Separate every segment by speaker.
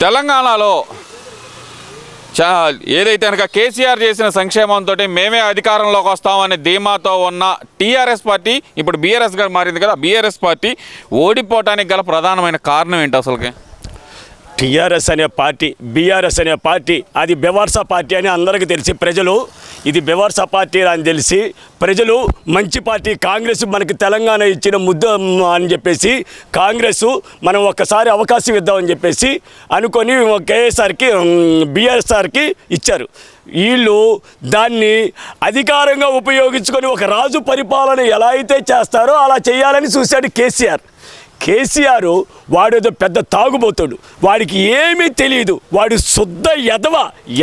Speaker 1: తెలంగాణలో చా ఏదైతే కనుక కేసీఆర్ చేసిన సంక్షేమంతో మేమే అధికారంలోకి వస్తామనే ధీమాతో ఉన్న టీఆర్ఎస్ పార్టీ ఇప్పుడు బీఆర్ఎస్గా మారింది కదా బీఆర్ఎస్ పార్టీ ఓడిపోవటానికి గల ప్రధానమైన కారణం ఏంటి అసలుకి?
Speaker 2: టీఆర్ఎస్ అనే పార్టీ బీఆర్ఎస్ అనే పార్టీ అది బెవార్సా పార్టీ అని అందరికీ తెలిసి ప్రజలు ఇది బెవార్సా పార్టీ అని తెలిసి ప్రజలు మంచి పార్టీ కాంగ్రెస్ మనకి తెలంగాణ ఇచ్చిన ముద్ద అని చెప్పేసి కాంగ్రెస్ మనం ఒక్కసారి అవకాశం ఇద్దామని చెప్పేసి అనుకొని కేఎస్ఆర్కి బీఆర్ఎస్ఆర్కి ఇచ్చారు. వీళ్ళు దాన్ని అధికారంగా ఉపయోగించుకొని ఒక రాజు పరిపాలన ఎలా అయితే చేస్తారో అలా చేయాలని చూశాడు కేసీఆర్. కేసీఆర్ వాడేదో పెద్ద తాగుబోతాడు. వాడికి ఏమీ తెలియదు వాడు శుద్ధ ఎదవ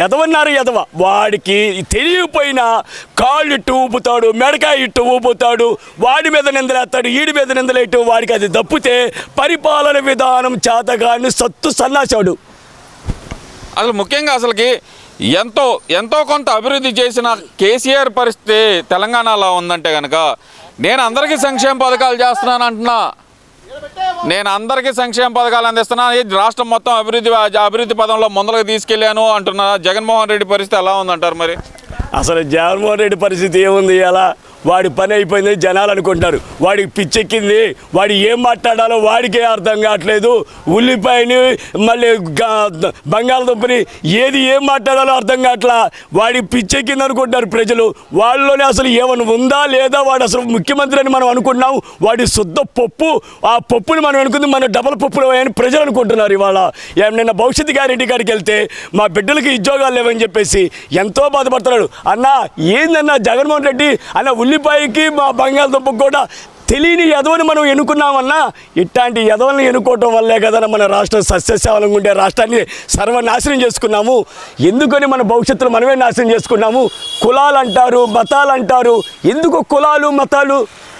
Speaker 2: ఎదవన్నారు ఎదవ వాడికి తెలియకపోయినా కాళ్ళు ఇట్టు ఊపుతాడు మెడకాయ ఇట్టు ఊపుతాడు వాడి మీద నిందలేస్తాడు ఈడి మీద నిందలేట్టు వాడికి అది తప్పితే పరిపాలన విధానం చేతగాని సత్తు సన్నాసాడు.
Speaker 1: అసలు ముఖ్యంగా అసలుకి ఎంతో ఎంతో కొంత అభివృద్ధి చేసిన కేసీఆర్ పరిస్థితి తెలంగాణలో ఉందంటే కనుక నేను అందరికీ సంక్షేమ పథకాలు చేస్తున్నాను అంటున్నా. నేను అందరికీ సంక్షేమ పథకాలు అందిస్తున్నాను ఈ రాష్ట్రం మొత్తం అభివృద్ధి అభివృద్ధి పదంలో ముందరకు తీసుకెళ్ళాను అంటున్నా. జగన్మోహన్ రెడ్డి పరిస్థితి ఎలా ఉందంటారు మరి?
Speaker 2: అసలు జగన్మోహన్ రెడ్డి పరిస్థితి ఏముంది? అలా వాడి పని అయిపోయింది జనాలు అనుకుంటారు. వాడికి పిచ్చెక్కింది వాడు ఏం మాట్లాడాలో వాడికే అర్థం కావట్లేదు. ఉల్లిపాయని మళ్ళీ బంగాళదుంపని ఏది ఏం మాట్లాడాలో అర్థం కావట్లా. వాడికి పిచ్చెక్కింది అనుకుంటారు ప్రజలు. వాళ్ళలోనే అసలు ఏమైనా ఉందా లేదా వాడు అసలు ముఖ్యమంత్రి అని మనం అనుకుంటున్నాం. వాడి శుద్ధ పప్పు ఆ పప్పుని మనం అనుకుంది మన డబల్ పప్పులు అని ప్రజలు అనుకుంటున్నారు ఇవాళ. నిన్న భవిష్యత్తు గ్యారెంటీ కాడికి వెళ్తే మా బిడ్డలకి ఉద్యోగాలు లేవని చెప్పేసి ఎంతో బాధపడుతున్నాడు. అన్న ఏందన్నా జగన్మోహన్ రెడ్డి? అన్న ఉల్లి ఉల్లిపాయకి మా బంగాళదుంపకు కూడా తెలియని యదవని మనం ఎన్నుకున్నామన్నా ఇట్లాంటి యదవల్ని ఎన్నుకోవటం వల్లే కదా మన రాష్ట్రం సస్యశ్యామలంగా ఉండే రాష్ట్రాన్ని సర్వనాశనం చేసుకున్నాము. ఎందుకని మన భవిష్యత్తులో మనమే నాశనం చేసుకున్నాము? కులాలు అంటారు మతాలు అంటారు ఎందుకు కులాలు మతాలు?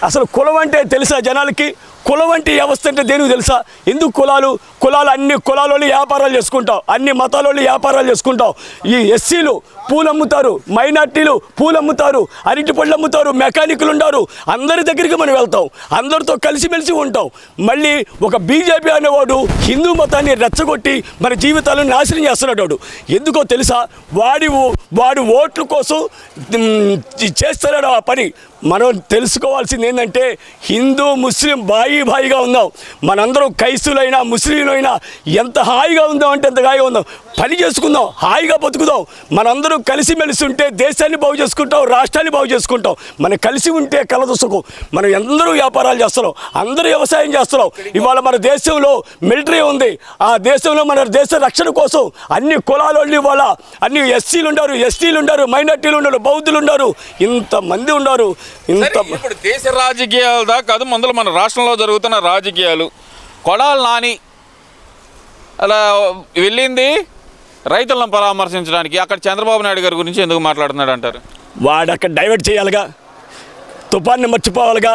Speaker 2: అసలు కులం అంటే తెలుసా జనాలకి? కులం అంటే వ్యవస్థ అంటే దేనికి తెలుసా? ఎందుకు కులాలు? కులాలు అన్ని కులాలలో వ్యాపారాలు చేసుకుంటాం అన్ని మతాలలో వ్యాపారాలు చేసుకుంటాం ఈ ఎస్సీలు పూలు అమ్ముతారు మైనార్టీలు పూలు అమ్ముతారు అరటి పళ్ళు అమ్ముతారు మెకానికులు ఉంటారు అందరి దగ్గరికి మనం వెళ్తాం. అందరితో కలిసిమెలిసి ఉంటాం. మళ్ళీ ఒక బీజేపీ అనేవాడు హిందూ మతాన్ని రెచ్చగొట్టి మన జీవితాలను నాశనం చేస్తున్నాడు. వాడు ఎందుకో తెలుసా? వాడి ఓ- వాడు ఓట్ల కోసం చేస్తున్నాడు ఆ పని. మనం తెలుసుకోవాల్సింది ఏంటంటే హిందూ ముస్లిం బాయి బాయిగా ఉందాం మనందరం క్రైస్తులైనా ముస్లింలైనా ఎంత హాయిగా ఉందాం అంటే ఎంత హాయిగా ఉందాం పని చేసుకుందాం హాయిగా బతుకుదాం. మనందరం కలిసిమెలిసి ఉంటే దేశాన్ని బాగు చేసుకుంటాం రాష్ట్రాన్ని బాగు చేసుకుంటాం. మనం కలిసి ఉంటే కలదు సుఖం. మనం అందరూ వ్యాపారాలు చేస్తున్నాం అందరూ వ్యవసాయం చేస్తున్నాం. ఇవాళ మన దేశంలో మిలిటరీ ఉంది. ఆ దేశంలో మన దేశ రక్షణ కోసం అన్ని కులాలు ఇవాళ అన్ని ఎస్సీలు ఉన్నారు ఎస్టీలు ఉన్నారు మైనార్టీలు ఉన్నారు బౌద్ధులు ఉన్నారు. ఇంతమంది ఉన్నారు. ఇంత
Speaker 1: ఇప్పుడు దేశ రాజకీయాలు దాకా కాదు ముందర మన రాష్ట్రంలో జరుగుతున్న రాజకీయాలు. కొడాలి నాని అలా వెళ్ళింది రైతులను పరామర్శించడానికి. అక్కడ చంద్రబాబు నాయుడు గారి గురించి ఎందుకు మాట్లాడుతున్నాడు అంటారు
Speaker 2: వాడు అక్కడ డైవర్ట్ చేయాలిగా. తుఫాన్ని మర్చిపోవాలిగా.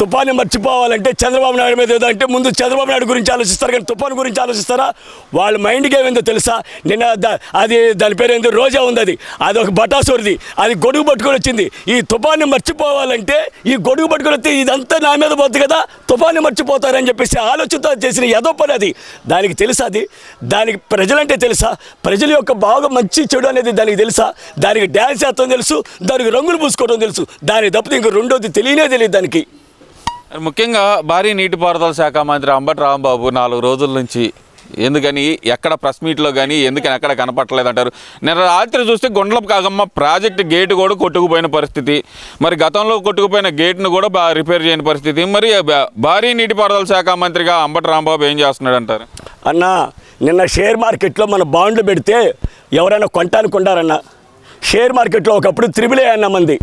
Speaker 2: తుఫాన్ని మర్చిపోవాలంటే చంద్రబాబు నాయుడు మీద ఏదో అంటే ముందు చంద్రబాబు నాయుడు గురించి ఆలోచిస్తారు కానీ తుఫాన్ గురించి ఆలోచిస్తారా? వాళ్ళ మైండ్కి ఏమైందో తెలుసా? నిన్న అది దాని పేరు ఏంది రోజా ఉంది అది. అది ఒక బటాసూరిది. అది గొడుగు పట్టుకొని వచ్చింది. ఈ తుఫాన్ని మర్చిపోవాలంటే ఈ గొడుగు పట్టుకొని వస్తే ఇదంతా నా మీద పోతుంది కదా తుఫాన్ని మర్చిపోతారని చెప్పేసి ఆలోచనతో చేసిన ఏదో పని అది. దానికి తెలుసా అది? దానికి ప్రజలంటే తెలుసా? ప్రజల యొక్క బాగా మంచి చెడు అనేది దానికి తెలుసా? దానికి డ్యాన్స్ చేస్తాం తెలుసు దానికి రంగులు పూసుకోవడం తెలుసు. దాని తప్పితే ఇంక రెండోది తెలియనే తెలియదు దానికి.
Speaker 1: ముఖ్యంగా భారీ నీటిపారుదల శాఖ మంత్రి అంబటి రాంబాబు నాలుగు రోజుల నుంచి ఎందుకని ఎక్కడ ప్రెస్ మీట్లో కానీ ఎందుకని ఎక్కడ కనపట్టలేదు అంటారు నిన్న రాత్రి చూస్తే గుండ్లపు కాగమ్మ ప్రాజెక్ట్ గేట్ కూడా కొట్టుకుపోయిన పరిస్థితి. మరి గతంలో కొట్టుకుపోయిన గేట్ను కూడా బా రిపేర్ చేయని పరిస్థితి. మరి భారీ నీటిపారుదల శాఖ మంత్రిగా అంబటి రాంబాబు ఏం చేస్తున్నాడు అంటారు
Speaker 2: అన్న నిన్న షేర్ మార్కెట్లో మన బాండ్లు పెడితే ఎవరైనా కొంటానికి ఉండారన్న షేర్ మార్కెట్లో ఒకప్పుడు త్రిబులే అన్న మంది.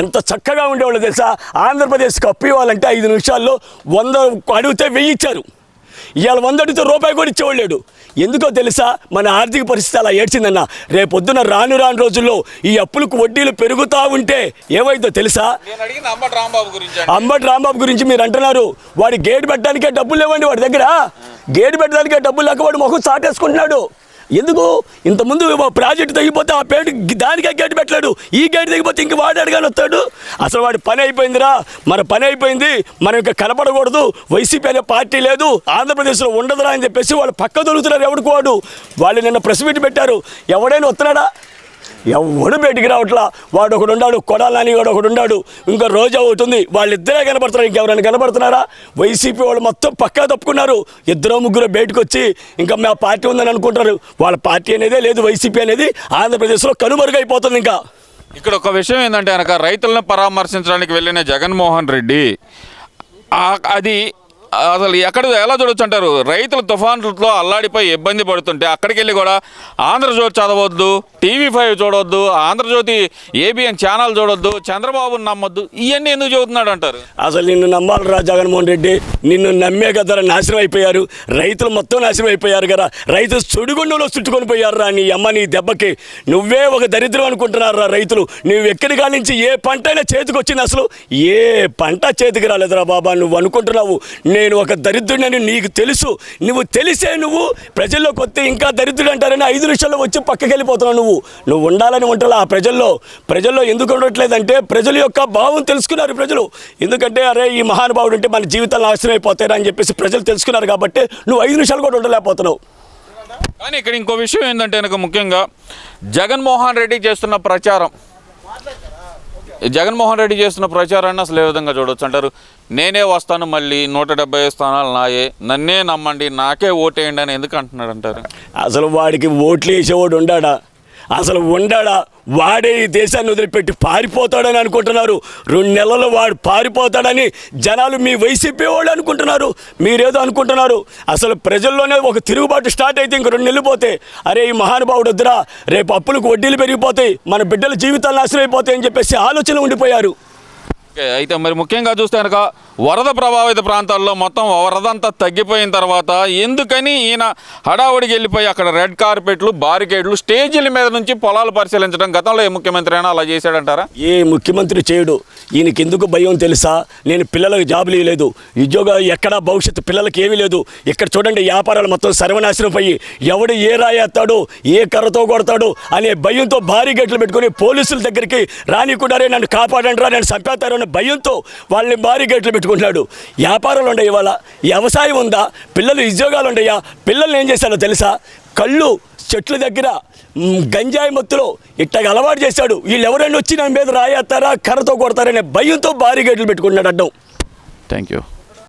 Speaker 2: ఎంత చక్కగా ఉండేవాళ్ళు తెలుసా? ఆంధ్రప్రదేశ్కి అప్పు ఇవ్వాలంటే ఐదు నిమిషాల్లో వంద అడిగితే వెయ్యి ఇచ్చారు. ఇవాళ వంద అడిగితే రూపాయి కూడా ఇచ్చేవాళ్ళు ఎందుకో తెలుసా? మన ఆర్థిక పరిస్థితి అలా ఏడ్చిందన్న. రేపొద్దున రాను రాను రోజుల్లో ఈ అప్పులకు వడ్డీలు పెరుగుతూ ఉంటే ఏమైందో తెలుసా?
Speaker 1: నేను అడిగింది అంబటి రాంబాబు గురించి
Speaker 2: అంబటి రాంబాబు గురించి మీరు అంటున్నారు. వాడి గేట్ పెట్టడానికే డబ్బులు లేవండి వాడి దగ్గర. గేట్ పెట్టడానికే డబ్బులు లేక వాడు మొహం చాటేసుకుంటున్నాడు. ఎందుకు? ఇంతకుముందు ఓ ప్రాజెక్ట్ తగ్గిపోతే ఆ పేరు దానికే గేటు పెట్టలేడు. ఈ గేటు తగ్గిపోతే ఇంక వాడు అడగాలి వస్తాడు. అసలు వాడి పని అయిపోయిందిరా. మన పని అయిపోయింది. మనం ఇంకా కనపడకూడదు. వైసీపీ అనే పార్టీ లేదు. ఆంధ్రప్రదేశ్లో ఉండదురా అని చెప్పేసి వాళ్ళు పక్క దొరుకుతున్నారు ఎవడికి వాడు. వాళ్ళు నిన్న ప్రెస్ మీట్ పెట్టారు. ఎవడైనా వస్తున్నాడా? ఎవడు బయటికి రావట్లా? వాడు ఒకడు ఉన్నాడు కొడాలని వాడు ఒకడు ఉన్నాడు ఇంకా రోజా అవుతుంది. వాళ్ళిద్దరే కనపడుతున్నారు ఇంకెవరైనా కనపడుతున్నారా? వైసీపీ వాళ్ళు మొత్తం పక్కా తప్పుకున్నారు. ఇద్దరు ముగ్గురు బయటకు వచ్చి ఇంకా మా పార్టీ ఉందని అనుకుంటారు. వాళ్ళ పార్టీ అనేదే లేదు వైసీపీ అనేది ఆంధ్రప్రదేశ్లో కనుమరుగైపోతుంది ఇంకా.
Speaker 1: ఇక్కడ ఒక విషయం ఏంటంటే కనుక రైతులను పరామర్శించడానికి వెళ్ళిన జగన్మోహన్ రెడ్డి అది అసలు ఎక్కడ ఎలా చూడొచ్చు అంటారు? రైతులు తుఫాన్లతో అల్లాడిపోయి ఇబ్బంది పడుతుంటే అక్కడికి వెళ్ళి కూడా ఆంధ్రజ్యోతి చదవద్దు టీవీ ఫైవ్ చూడొద్దు ఆంధ్రజ్యోతి ఏబిఎన్ ఛానల్ చూడొద్దు చంద్రబాబును నమ్మొద్దు ఇవన్నీ ఎందుకు చెబుతున్నాడు అంటారు?
Speaker 2: అసలు నిన్ను నమ్మాలిరా జగన్మోహన్ రెడ్డి. నిన్ను నమ్మే కదా నాశనం అయిపోయారు. రైతులు మొత్తం నాశనం అయిపోయారు కదా రైతులు సుడిగుండంలో చుట్టుకొని పోయారురా నీ అమ్మ నీ దెబ్బకి. నువ్వే ఒక దరిద్రం అనుకుంటున్నారు రా రైతులు. నువ్వు ఎక్కడి నుంచి ఏ పంట అయినా చేతికి వచ్చింది అసలు? ఏ పంట చేతికి రాలేదురా బాబా నువ్వు అనుకుంటున్నావు. నేను ఒక దరిద్రుడని నీకు తెలుసు. నువ్వు తెలిసే నువ్వు ప్రజల్లోకి వస్తే ఇంకా దరిద్రుడు అంటారని ఐదు నిమిషాల్లో వచ్చి పక్కకి వెళ్ళిపోతున్నావు నువ్వు. నువ్వు ఉండాలని ఉంటావు ఆ ప్రజల్లో. ప్రజల్లో ఎందుకు ఉండట్లేదంటే ప్రజల యొక్క భావం తెలుసుకున్నారు ప్రజలు. ఎందుకంటే అరే ఈ మహానుభావుడు అంటే మన జీవితాలు నాశనం అయిపోతారా అని చెప్పేసి ప్రజలు తెలుసుకున్నారు కాబట్టి నువ్వు ఐదు నిమిషాలు కూడా ఉండలేకపోతున్నావు.
Speaker 1: కానీ ఇక్కడ ఇంకో విషయం ఏంటంటే నాకు ముఖ్యంగా జగన్మోహన్ రెడ్డి చేస్తున్న ప్రచారం. జగన్మోహన్ రెడ్డి చేస్తున్న ప్రచారాన్ని అసలు ఏ విధంగా చూడొచ్చు? అంటారు నేనే వస్తాను మళ్ళీ నూట డెబ్బై స్థానాలు నాయే. నన్నే నమ్మండి నాకే ఓటేయండి అని ఎందుకు అంటున్నాడు అంటారు?
Speaker 2: అసలు వాడికి ఓట్లు వేసేవాడు ఉండాడా? అసలు ఉండాడా? వాడే ఈ దేశాన్ని వదిలిపెట్టి పారిపోతాడని అనుకుంటున్నారు. రెండు నెలలు వాడు పారిపోతాడని జనాలు మీ వైసీపీ వాళ్ళు అనుకుంటున్నారు. మీరేదో అనుకుంటున్నారు. అసలు ప్రజల్లోనే ఒక తిరుగుబాటు స్టార్ట్ అయితే ఇంక రెండు నెలలు పోతే అరే ఈ మహానుభావుడు వద్దురా రేపు అప్పులకు వడ్డీలు పెరిగిపోతాయి మన బిడ్డల జీవితాలు నాశనం అయిపోతాయి అని చెప్పేసి ఆలోచన ఉండిపోయారు.
Speaker 1: ఓకే, అయితే మరి ముఖ్యంగా చూస్తే కనుక వరద ప్రభావిత ప్రాంతాల్లో మొత్తం వరదంతా తగ్గిపోయిన తర్వాత ఎందుకని ఈయన హడావుడికి వెళ్ళిపోయి అక్కడ రెడ్ కార్పెట్లు బారికేడ్లు స్టేజీల మీద నుంచి పొలాలు పరిశీలించడం గతంలో ఏ ముఖ్యమంత్రి అయినా అలా చేశాడంటారా?
Speaker 2: ఏ ముఖ్యమంత్రి చేయడు. ఈయనకి ఎందుకు భయం తెలుసా? నేను పిల్లలకు జాబులు ఇవ్వలేదు ఉద్యోగ ఎక్కడ భవిష్యత్తు పిల్లలకి ఏమీ లేదు. ఇక్కడ చూడండి వ్యాపారాలు మొత్తం సర్వనాశనం పోయి ఎవడు ఏ రాయేస్తాడు ఏ కర్రతో కొడతాడు అనే భయంతో భారీ గేట్లు పెట్టుకుని పోలీసుల దగ్గరికి రానికుండారే నన్ను కాపాడండి రా నేను చంపేస్తారు భయంతో వాళ్ళని భారీ గేట్లు పెట్టుకుంటున్నాడు. వ్యాపారాలు ఉన్నాయి ఇవాళ? వ్యవసాయం ఉందా? పిల్లలు ఉద్యోగాలు ఉన్నాయా పిల్లల్ని ఏం చేశాడో తెలుసా? కళ్ళు చెట్ల దగ్గర గంజాయి మత్తులో ఇట్టగా అలవాటు చేశాడు. వీళ్ళు ఎవరైనా వచ్చి నా మీద రాయేస్తారా కర్రతో కొడతారనే భయంతో భారీ గేట్లు పెట్టుకుంటున్నాడు అడ్డం.
Speaker 1: Thank you